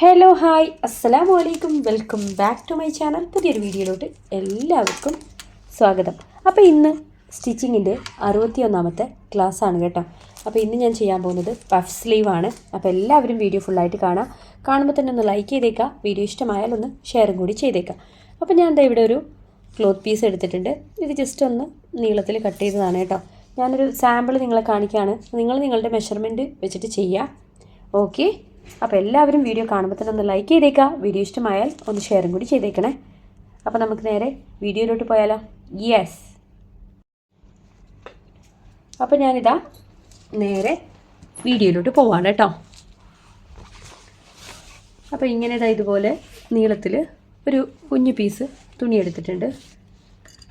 Hello hi അസ്സലാമു അലൈക്കും welcome back to my channel പുതിയൊരു വീഡിയോയിലോട്ട് എല്ലാവർക്കും സ്വാഗതം. അപ്പോൾ ഇന്ന് സ്റ്റിച്ചിങ്ങിന്റെ അറുപത്തിയൊന്നാമത്തെ ആണ് കേട്ടോ. അപ്പോൾ ഇന്ന് ഞാൻ ചെയ്യാൻ പോകുന്നത് പഫ് സ്ലീവ് ആണ്. അപ്പോൾ എല്ലാവരും വീഡിയോ ഫുള്ളായിട്ട് കാണാം. കാണുമ്പോൾ തന്നെ ഒന്ന് ലൈക്ക് ചെയ്തേക്കാം. വീഡിയോ ഇഷ്ടമായാൽ ഒന്ന് ഷെയറും കൂടി ചെയ്തേക്കാം. അപ്പോൾ ഞാൻ എന്താ ഇവിടെ ഒരു ക്ലോത്ത് പീസ് എടുത്തിട്ടുണ്ട്. ഇത് ജസ്റ്റ് ഒന്ന് നീളത്തിൽ കട്ട് ചെയ്തതാണ് കേട്ടോ. ഞാനൊരു സാമ്പിൾ നിങ്ങളെ കാണിക്കുകയാണ് നിങ്ങൾ നിങ്ങളുടെ മെഷർമെന്റ് വെച്ചിട്ട് ചെയ്യുക ഓക്കെ അപ്പോൾ എല്ലാവരും വീഡിയോ കാണുമ്പോൾ തന്നെ ഒന്ന് ലൈക്ക് ചെയ്തേക്കുക വീഡിയോ ഇഷ്ടമായാൽ ഒന്ന് ഷെയറും കൂടി ചെയ്തേക്കണേ. അപ്പോൾ നമുക്ക് നേരെ വീഡിയോയിലോട്ട് പോയാലോ? യെസ് അപ്പോൾ ഞാനിതാ നേരെ വീഡിയോയിലോട്ട് പോവാണ് കേട്ടോ അപ്പോൾ ഇങ്ങനെ ഇതാ ഇതുപോലെ നീളത്തിൽ ഒരു കുഞ്ഞു പീസ് തുണി എടുത്തിട്ടുണ്ട്.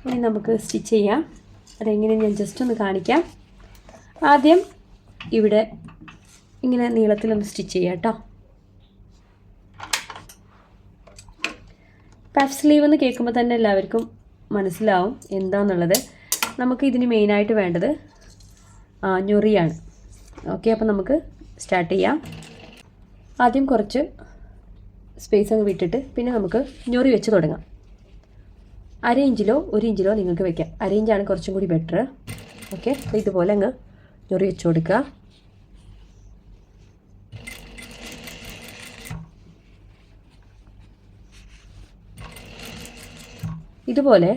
ഇനി നമുക്ക് സ്റ്റിച്ച് ചെയ്യാം. അതെങ്ങനെ ഞാൻ ജസ്റ്റ് ഒന്ന് കാണിക്കാം. ആദ്യം ഇവിടെ ഇങ്ങനെ നീളത്തിലൊന്ന് സ്റ്റിച്ച് ചെയ്യാം കേട്ടോ. പഫ് സ്ലീവ് എന്ന് കേൾക്കുമ്പോൾ തന്നെ എല്ലാവർക്കും മനസ്സിലാവും എന്താണെന്നുള്ളത് നമുക്ക് ഇതിന് മെയിനായിട്ട് വേണ്ടത് ഞൊറിയാണ്. ഓക്കെ അപ്പോൾ നമുക്ക് സ്റ്റാർട്ട് ചെയ്യാം. ആദ്യം കുറച്ച് സ്പേസ് അങ്ങ് വിട്ടിട്ട് പിന്നെ നമുക്ക് ഞൊറി വെച്ച് തുടങ്ങാം. അര ഇഞ്ചിലോ ഒരു ഇഞ്ചിലോ നിങ്ങൾക്ക് വെക്കാം. അര ഇഞ്ചാണ് കുറച്ചും കൂടി ബെറ്റർ ഓക്കെ ഇതുപോലെ അങ്ങ് ഞൊറി വെച്ച് കൊടുക്കുക. ഇതുപോലെ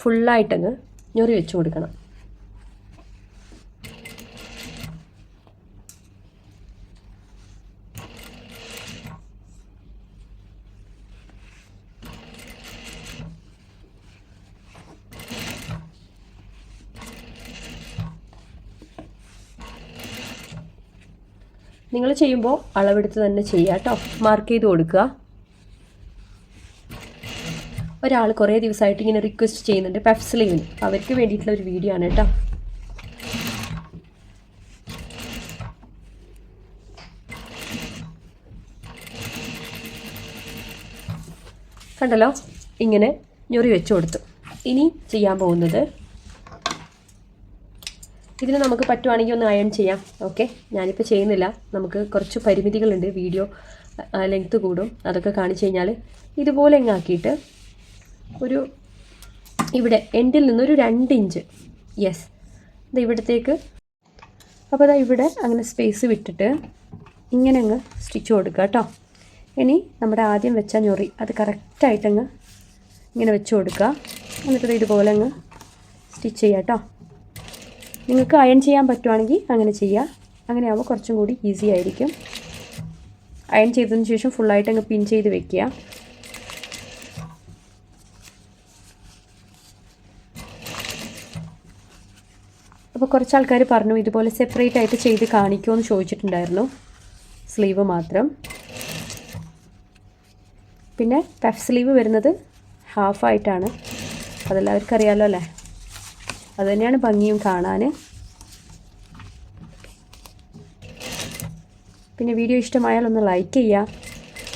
ഫുള്ളായിട്ടങ്ങ് ഞൊറി വെച്ച് കൊടുക്കണം. നിങ്ങൾ ചെയ്യുമ്പോൾ അളവെടുത്ത് തന്നെ ചെയ്യാം കേട്ടോ. മാർക്ക് ചെയ്ത് കൊടുക്കുക. ഒരാൾ കുറേ ദിവസമായിട്ട് ഇങ്ങനെ റിക്വസ്റ്റ് ചെയ്യുന്നുണ്ട്. പെഫ് അവർക്ക് വേണ്ടിയിട്ടുള്ള ഒരു വീഡിയോ ആണ് കേട്ടോ. കണ്ടല്ലോ? ഇങ്ങനെ ഞൊറി വെച്ച് കൊടുത്തു. ഇനി ചെയ്യാൻ പോകുന്നത് ഇതിന് നമുക്ക് പറ്റുവാണെങ്കിൽ ഒന്ന് അയൺ ചെയ്യാം. ഓക്കെ ഞാനിപ്പോൾ ചെയ്യുന്നില്ല. നമുക്ക് കുറച്ച് പരിമിതികളുണ്ട്. വീഡിയോ ലെങ്ത്ത് കൂടും. അതൊക്കെ കാണിച്ചു കഴിഞ്ഞാൽ ഇതുപോലെ എങ്ങാക്കിയിട്ട് ഒരു ഇവിടെ എൻഡിൽ നിന്നൊരു രണ്ട് ഇഞ്ച്. യെസ് ഇത് ഇവിടത്തേക്ക്. അപ്പോൾ അതാ ഇവിടെ അങ്ങനെ സ്പേസ് വിട്ടിട്ട് ഇങ്ങനെ അങ്ങ് സ്റ്റിച്ച് കൊടുക്കുക കേട്ടോ. ഇനി നമ്മുടെ ആദ്യം വെച്ച ഞൊറി അത് കറക്റ്റായിട്ടങ്ങ് ഇങ്ങനെ വെച്ച് കൊടുക്കുക. എന്നിട്ട് ഇതുപോലെ അങ്ങ് സ്റ്റിച്ച് ചെയ്യുക കേട്ടോ. നിങ്ങൾക്ക് അയൺ ചെയ്യാൻ പറ്റുവാണെങ്കിൽ അങ്ങനെ ചെയ്യുക. അങ്ങനെ ആകുമ്പോൾ കുറച്ചും കൂടി ഈസി ആയിരിക്കും. അയൺ ചെയ്തതിന് ശേഷം ഫുള്ളായിട്ട് അങ്ങ് പിൻ ചെയ്ത് വെക്കുക. കുറച്ച് ആൾക്കാർ പറഞ്ഞു ഇതുപോലെ സെപ്പറേറ്റ് ആയിട്ട് ചെയ്ത് കാണിക്കുമോ എന്ന് ചോദിച്ചിട്ടുണ്ടായിരുന്നു. സ്ലീവ് മാത്രം. പിന്നെ പഫ് സ്ലീവ് വരുന്നത് ഹാഫായിട്ടാണ് അതെല്ലാവർക്കും അറിയാമല്ലോ അല്ലേ? അത് തന്നെയാണ് ഭംഗിയും കാണാൻ പിന്നെ വീഡിയോ ഇഷ്ടമായാൽ ഒന്ന് ലൈക്ക് ചെയ്യുക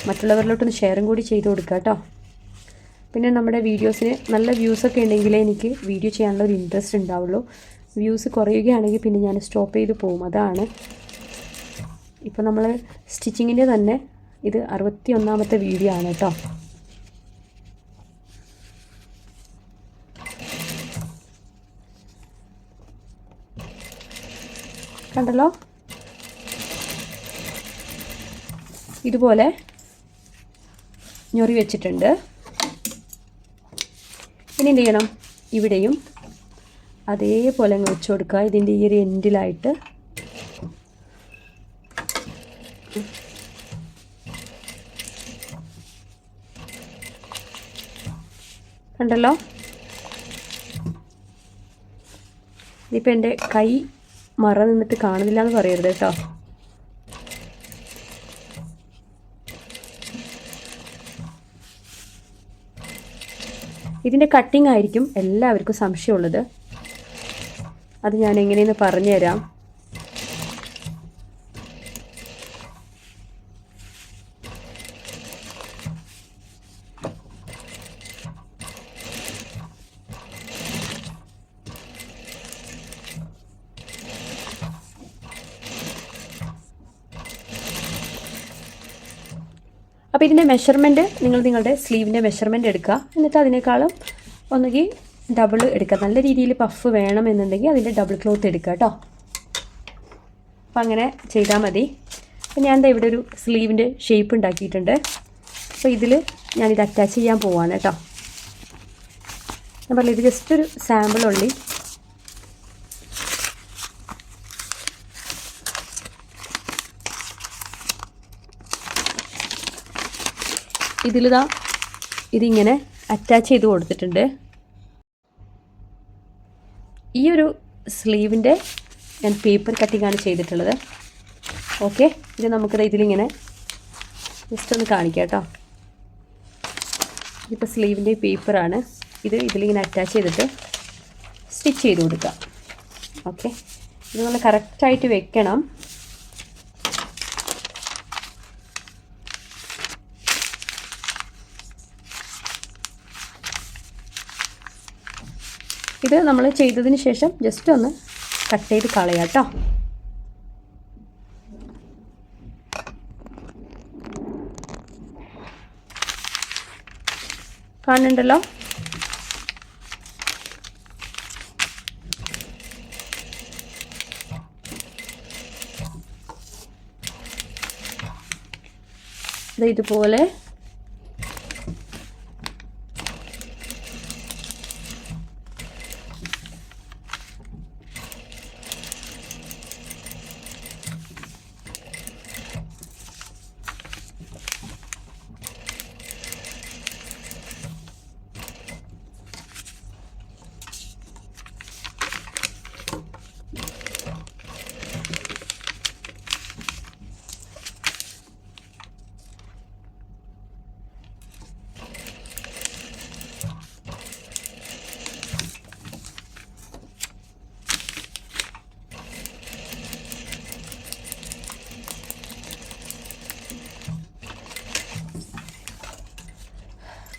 മറ്റുള്ളവരിലോട്ടൊന്ന് ഷെയറും കൂടി ചെയ്ത് കൊടുക്കുക കേട്ടോ പിന്നെ നമ്മുടെ വീഡിയോസിന് നല്ല വ്യൂസൊക്കെ ഉണ്ടെങ്കിലേ എനിക്ക് വീഡിയോ ചെയ്യാനുള്ള ഒരു ഇൻട്രസ്റ്റ് ഉണ്ടാവുള്ളൂ. വ്യൂസ് കുറയുകയാണെങ്കിൽ പിന്നെ ഞാൻ സ്റ്റോപ്പ് ചെയ്ത് പോകും അതാണ് ഇപ്പോൾ നമ്മൾ സ്റ്റിച്ചിങ്ങിന്റെ തന്നെ ഇത് അറുപത്തി ഒന്നാമത്തെ വീഡിയോ ആണ് കേട്ടോ കണ്ടല്ലോ? ഇതുപോലെ ഞൊറി വെച്ചിട്ടുണ്ട്. ഇനി എന്ത് ചെയ്യണം? ഇവിടെയും അതേപോലെ അങ്ങ് വെച്ച് കൊടുക്കുക. ഇതിന്റെ ഈ ഒരു എൻഡിലായിട്ട്. കണ്ടല്ലോ? ഇതിപ്പോൾ എന്റെ കൈ മറ നിന്നിട്ട് കാണുന്നില്ല എന്ന് പറയരുത് കേട്ടോ. ഇതിന്റെ കട്ടിംഗ് ആയിരിക്കും എല്ലാവർക്കും സംശയമുള്ളത്. അത് ഞാൻ എങ്ങനെയെന്ന് പറഞ്ഞുതരാം. അപ്പോൾ ഇതിന്റെ മെഷർമെന്റ് നിങ്ങൾ നിങ്ങളുടെ സ്ലീവിന്റെ മെഷർമെന്റ് എടുക്കുക. എന്നിട്ട് അതിനേക്കാളും ഒന്നുകിൽ ഡബിൾ എടുക്കുക നല്ല രീതിയിൽ പഫ് വേണമെന്നുണ്ടെങ്കിൽ അതിന്റെ ഡബിൾ ക്ലോത്ത് എടുക്കുക കേട്ടോ അപ്പം അങ്ങനെ ചെയ്താൽ മതി. അപ്പം ഞാൻ എന്താ ഇവിടെ ഒരു സ്ലീവിന്റെ ഷേപ്പ് ഉണ്ടാക്കിയിട്ടുണ്ട്. അപ്പോൾ ഇതിൽ ഞാനിത് അറ്റാച്ച് ചെയ്യാൻ പോവാണ് കേട്ടോ ഞാൻ പറഞ്ഞില്ല ഇത് ജസ്റ്റ് ഒരു സാമ്പിൾ ഉള്ളി. ഇതിലിതാ ഇതിങ്ങനെ അറ്റാച്ച് ചെയ്ത് കൊടുത്തിട്ടുണ്ട്. ഈ ഒരു സ്ലീവിന്റെ ഞാൻ പേപ്പർ കട്ടിങ്ങാണ് ചെയ്തിട്ടുള്ളത്. ഓക്കെ? ഇത് നമുക്ക് ഇതിലിങ്ങനെ ജസ്റ്റ് ഒന്ന് കാണിക്കാം കേട്ടോ. ഇതിപ്പോൾ സ്ലീവിന്റെ പേപ്പറാണ്. ഇത് ഇതിലിങ്ങനെ അറ്റാച്ച് ചെയ്തിട്ട് സ്റ്റിച്ച് ചെയ്ത് കൊടുക്കുക ഓക്കെ? ഇത് നമ്മൾ കറക്റ്റായിട്ട് വെക്കണം. ഇത് നമ്മൾ ചെയ്തതിന് ശേഷം ജസ്റ്റ് ഒന്ന് കട്ട് ചെയ്ത് കളയാം കേട്ടോ കാണുന്നുണ്ടല്ലോ? ഇതുപോലെ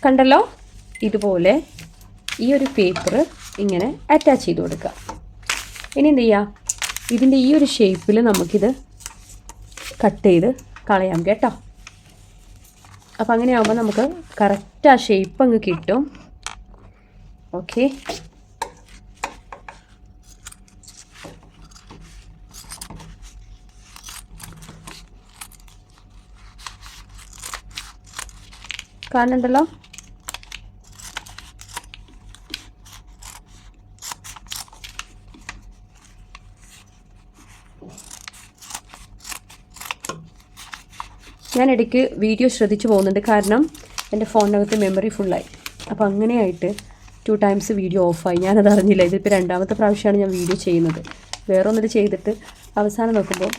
കണ്ടല്ലോ? ഇതുപോലെ ഈ ഒരു പേപ്പർ ഇങ്ങനെ അറ്റാച്ച് ചെയ്ത് കൊടുക്കുക. ഇനി എന്ത് ചെയ്യുക ഇതിന്റെ ഈ ഒരു ഷേപ്പിൽ നമുക്കിത് കട്ട് ചെയ്ത് കളയാം കേട്ടോ. അപ്പോൾ അങ്ങനെ ആകുമ്പോൾ നമുക്ക് കറക്റ്റ് ആ ഷേപ്പ് അങ്ങ് കിട്ടും. ഓക്കെ കാണുന്നുണ്ടല്ലോ ഞാൻ ഇടയ്ക്ക് വീഡിയോ ശ്രദ്ധിച്ചു പോകുന്നുണ്ട്. കാരണം എന്റെ ഫോണിനകത്ത് മെമ്മറി ഫുള്ളായി അപ്പോൾ അങ്ങനെയായിട്ട് ടു ടൈംസ് വീഡിയോ ഓഫായി ഞാനത് അറിഞ്ഞില്ല. ഇതിപ്പോൾ രണ്ടാമത്തെ പ്രാവശ്യമാണ് ഞാൻ വീഡിയോ ചെയ്യുന്നത്. വേറെ ഒന്നിത് ചെയ്തിട്ട് അവസാനം നോക്കുമ്പോൾ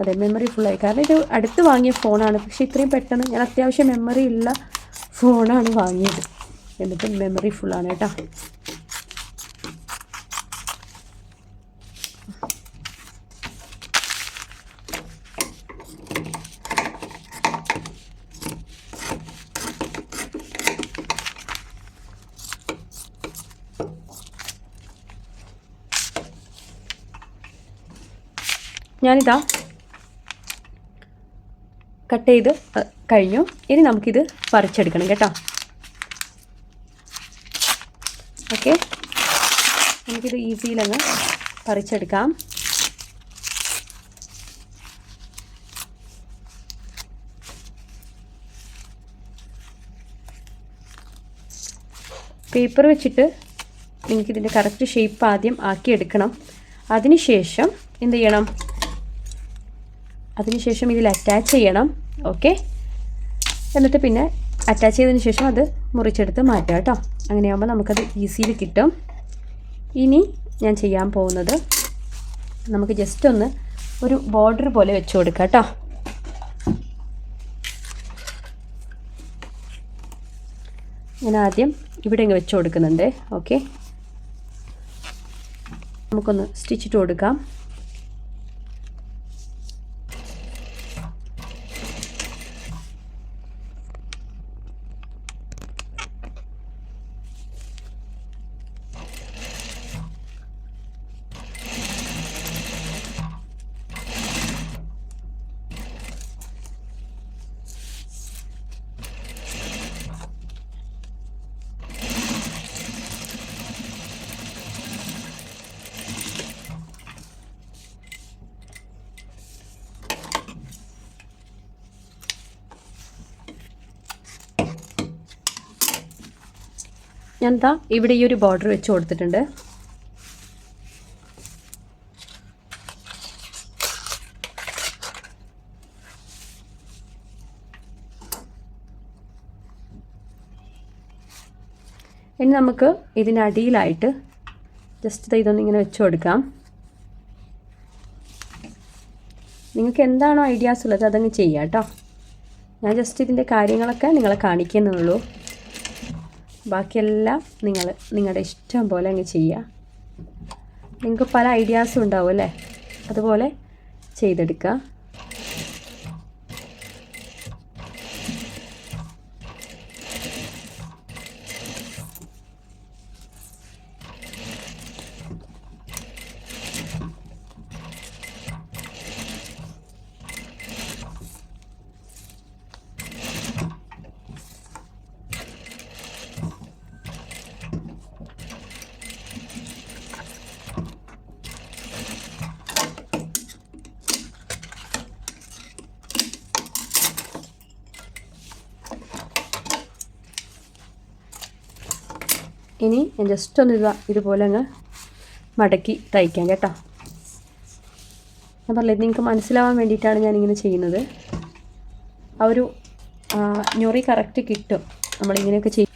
അതെ മെമ്മറി ഫുള്ളായി കാരണം ഇത് അടുത്ത് വാങ്ങിയ ഫോണാണ്. പക്ഷേ ഇത്രയും പെട്ടെന്ന് ഞാൻ അത്യാവശ്യം മെമ്മറി ഉള്ള ഫോണാണ് വാങ്ങിയത്. എന്നിട്ട് മെമ്മറി ഫുള്ളാണ് കേട്ടോ. ഞാനിതാ കട്ട് ചെയ്ത് കഴിഞ്ഞു. ഇനി നമുക്കിത് പറിച്ചെടുക്കണം കേട്ടോ. ഓക്കെ. നമുക്കിത് ഈസിയിലങ്ങ് പറിച്ചെടുക്കാം. പേപ്പർ വെച്ചിട്ട് നിങ്ങൾക്കിതിന്റെ കറക്റ്റ് ഷേപ്പ് ആദ്യം ആക്കിയെടുക്കണം. അതിനുശേഷം എന്ത് ചെയ്യണം? അതിനുശേഷം ഇതിൽ അറ്റാച്ച് ചെയ്യണം. ഓക്കെ എന്നിട്ട് പിന്നെ അറ്റാച്ച് ചെയ്തതിന് ശേഷം അത് മുറിച്ചെടുത്ത് മാറ്റാം കേട്ടോ. അങ്ങനെയാകുമ്പോൾ നമുക്കത് ഈസിയിൽ കിട്ടും. ഇനി ഞാൻ ചെയ്യാൻ പോകുന്നത് നമുക്ക് ജസ്റ്റ് ഒന്ന് ഒരു ബോർഡർ പോലെ വെച്ച് കൊടുക്കാം കേട്ടോ. ഞാൻ ആദ്യം ഇവിടെ ഇങ്ങ് വെച്ച് കൊടുക്കുന്നുണ്ട്. ഓക്കെ നമുക്കൊന്ന് സ്റ്റിച്ചിട്ട് കൊടുക്കാം. ഞാൻ എന്താ ഇവിടെ ഈ ഒരു ബോർഡർ വെച്ച് കൊടുത്തിട്ടുണ്ട്. ഇനി നമുക്ക് ഇതിനടിയിലായിട്ട് ജസ്റ്റ് ഇതൊന്ന് ഇങ്ങനെ വെച്ച് കൊടുക്കാം. നിങ്ങൾക്ക് എന്താണോ ഐഡിയാസ് ഉള്ളത് അതങ്ങ് ചെയ്യാം കേട്ടോ ഞാൻ ജസ്റ്റ് ഇതിന്റെ കാര്യങ്ങളൊക്കെ നിങ്ങളെ കാണിക്കുന്നുള്ളൂ. ബാക്കിയെല്ലാം നിങ്ങൾ നിങ്ങളുടെ ഇഷ്ടം പോലെ അങ്ങ് ചെയ്യുക. നിങ്ങൾക്ക് പല ഐഡിയാസും ഉണ്ടാവും അല്ലേ? അതുപോലെ ചെയ്തെടുക്കുക. ഇനി ഞാൻ ജസ്റ്റ് ഒന്ന് ഇതാ ഇതുപോലെ അങ്ങ് മടക്കി തയ്ക്കാം കേട്ടോ. ഞാൻ പറഞ്ഞത് നിങ്ങൾക്ക് മനസ്സിലാവാൻ വേണ്ടിയിട്ടാണ് ഞാനിങ്ങനെ ചെയ്യുന്നത്. ആ ഒരു ഞൊറി കറക്റ്റ് കിട്ടും. നമ്മളിങ്ങനെയൊക്കെ ചെയ്യും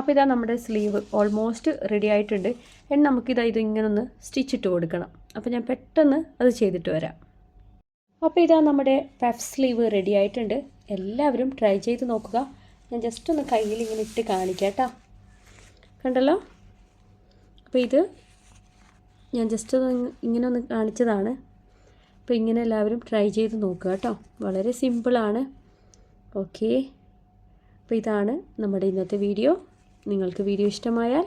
അപ്പോൾ ഇതാ നമ്മുടെ സ്ലീവ് ഓൾമോസ്റ്റ് റെഡി ആയിട്ടുണ്ട്. ഇനി നമുക്കിതാ ഇത് ഇങ്ങനെ ഒന്ന് സ്റ്റിച്ച് ഇട്ട് കൊടുക്കണം. അപ്പോൾ ഞാൻ പെട്ടെന്ന് അത് ചെയ്തിട്ട് വരാം. അപ്പോൾ ഇതാ നമ്മുടെ പഫ് സ്ലീവ് റെഡി ആയിട്ടുണ്ട്. എല്ലാവരും ട്രൈ ചെയ്ത് നോക്കുക. ഞാൻ ജസ്റ്റ് ഒന്ന് കയ്യിൽ ഇങ്ങനെ ഇട്ട് കാണിക്കാം കണ്ടല്ലോ? അപ്പോൾ ഇത് ഞാൻ ജസ്റ്റ് ഒന്ന് ഇങ്ങനെ ഒന്ന് കാണിച്ചതാണ്. അപ്പോൾ ഇങ്ങനെ എല്ലാവരും ട്രൈ ചെയ്ത് നോക്കുക കേട്ടോ. വളരെ സിമ്പിളാണ് ഓക്കേ അപ്പോൾ ഇതാണ് നമ്മുടെ ഇന്നത്തെ വീഡിയോ നിങ്ങൾക്ക് വീഡിയോ ഇഷ്ടമായാൽ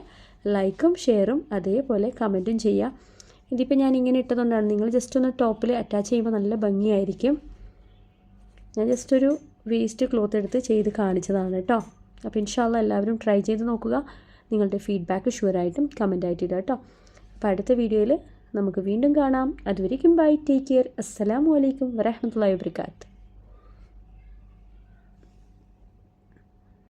ലൈക്കും ഷെയറും അതേപോലെ കമന്റും ചെയ്യാം ഇതിപ്പോൾ ഞാൻ ഇങ്ങനെ ഇട്ടതുകൊണ്ടാണ്. നിങ്ങൾ ജസ്റ്റ് ഒന്ന് ടോപ്പിൽ അറ്റാച്ച് ചെയ്യുമ്പോൾ നല്ല ഭംഗിയായിരിക്കും. ഞാൻ ജസ്റ്റ് ഒരു വേസ്റ്റ് ക്ലോത്ത് എടുത്ത് ചെയ്ത് കാണിച്ചതാണ് കേട്ടോ. അപ്പോൾ ഇൻഷാല്ല എല്ലാവരും ട്രൈ ചെയ്ത് നോക്കുക. നിങ്ങളുടെ ഫീഡ്ബാക്ക് ഷുവറായിട്ടും കമന്റായിട്ട് ഇടുക കേട്ടോ. അപ്പോൾ അടുത്ത വീഡിയോയിൽ നമുക്ക് വീണ്ടും കാണാം. അതുവരേക്കും ബൈ ടേക്ക് കെയർ അസ്സലാമു അലൈക്കും വരഹമത്തല്ലാ വാബർക്കാത്ത്